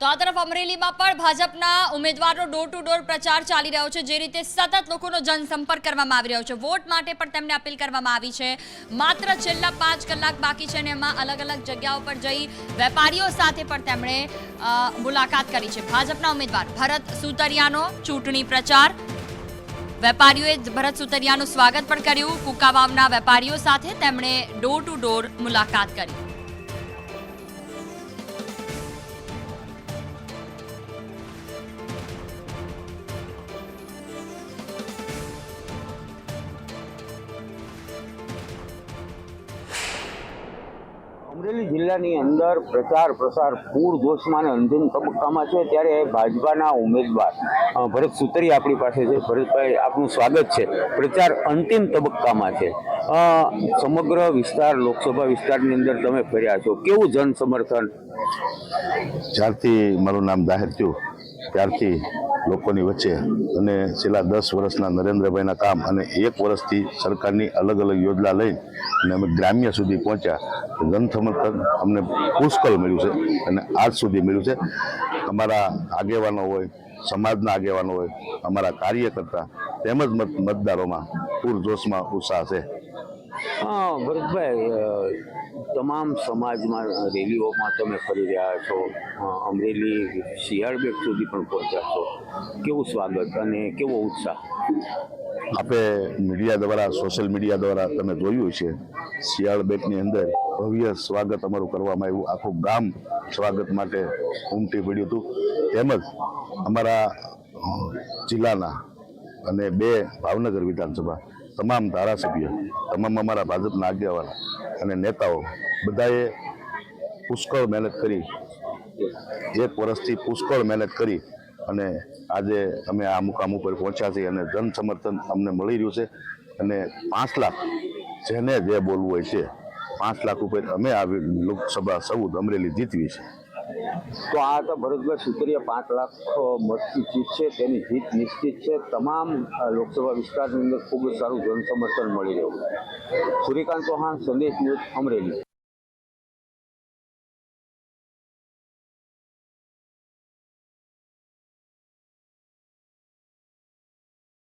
તો આ તરફ અમરેલીમાં પણ ભાજપના ઉમેદવારનો ડોર ટુ ડોર પ્રચાર ચાલી રહ્યો છે, જે રીતે સતત લોકોનો જનસંપર્ક કરવામાં આવી રહ્યો છે. વોટ માટે પણ તેમને અપીલ કરવામાં આવી છે. માત્ર છેલ્લા પાંચ કલાક બાકી છે અને એમાં અલગ અલગ જગ્યાઓ પર જઈ વેપારીઓ સાથે પણ તેમણે મુલાકાત કરી છે. ભાજપના ઉમેદવાર ભરત સુતરિયાનો ચૂંટણી પ્રચાર. વેપારીઓએ ભરત સુતરિયાનું સ્વાગત પણ કર્યું. કુકાવાવના વેપારીઓ સાથે તેમણે ડોર ટુ ડોર મુલાકાત કરી. અમરેલી જિલ્લાની અંદર પ્રચાર, પ્રસાર પૂરજોશમાં અને અંતિમ તબક્કામાં છે, ત્યારે ભાજપાના ઉમેદવાર ભરત સુતરી આપણી પાસે છે. ભરતભાઈ, આપનું સ્વાગત છે. પ્રચાર અંતિમ તબક્કામાં છે. સમગ્ર વિસ્તાર, લોકસભા વિસ્તારની અંદર તમે ફર્યા છો. કેવું જન સમર્થન? જ્યારથી મારું નામ જાહેર થયું, ત્યારથી લોકોની વચ્ચે અને છેલ્લા દસ વર્ષના નરેન્દ્રભાઈના કામ અને એક વર્ષથી સરકારની અલગ અલગ યોજના લઈ અને અમે ગ્રામ્ય સુધી પહોંચ્યા. જન સમર્થન અમને પુષ્કળ મળ્યું છે અને આજ સુધી મળ્યું છે. અમારા આગેવાનો હોય, સમાજના આગેવાનો હોય, અમારા કાર્યકર્તા તેમજ મત, મતદારોમાં પૂરજોશમાં ઉત્સાહ છે. હા, ભરતભાઈ તમામ સમાજમાં, રેલીઓમાં તમે ફરી રહ્યા છો. અમરેલી શિયાળબેગ સુધી પણ પહોંચ્યા છો. કેવું સ્વાગત અને કેવો ઉત્સાહ? આપે મીડિયા દ્વારા સોશિયલ મીડિયા દ્વારા તમે જોયું છે, શિયાળ બેટની અંદર ભવ્ય સ્વાગત અમારું કરવામાં આવ્યું. આખું ગામ સ્વાગત માટે ઉમટી પડ્યું હતું. તેમજ અમારા જિલ્લાના અને બે ભાવનગર વિધાનસભા તમામ ધારાસભ્ય, તમામ અમારા ભાજપના આગેવાન અને નેતાઓ બધાએ પુષ્કળ મહેનત કરી. એક વર્ષથી પુષ્કળ મહેનત કરી. અને આજે અમે આ મુકામ ઉપર પહોંચ્યા છીએ અને જન સમર્થન અમને મળી રહ્યું છે. અને પાંચ લાખ જેને જે બોલવું હોય છે, પાંચ લાખ ઉપર અમે આ લોકસભા સૌ અમરેલી જીતવી છે. તો આ તો ભરતભાઈ સુતરીય પાંચ લાખ મતથી જીત છે, તેની જીત નિશ્ચિત છે. તમામ લોકસભા વિસ્તારની અંદર ખૂબ સારું જન સમર્થન મળી રહ્યું સૂર્યકાંત ચૌહાણ, સંદેશ ન્યૂઝ અમરેલી.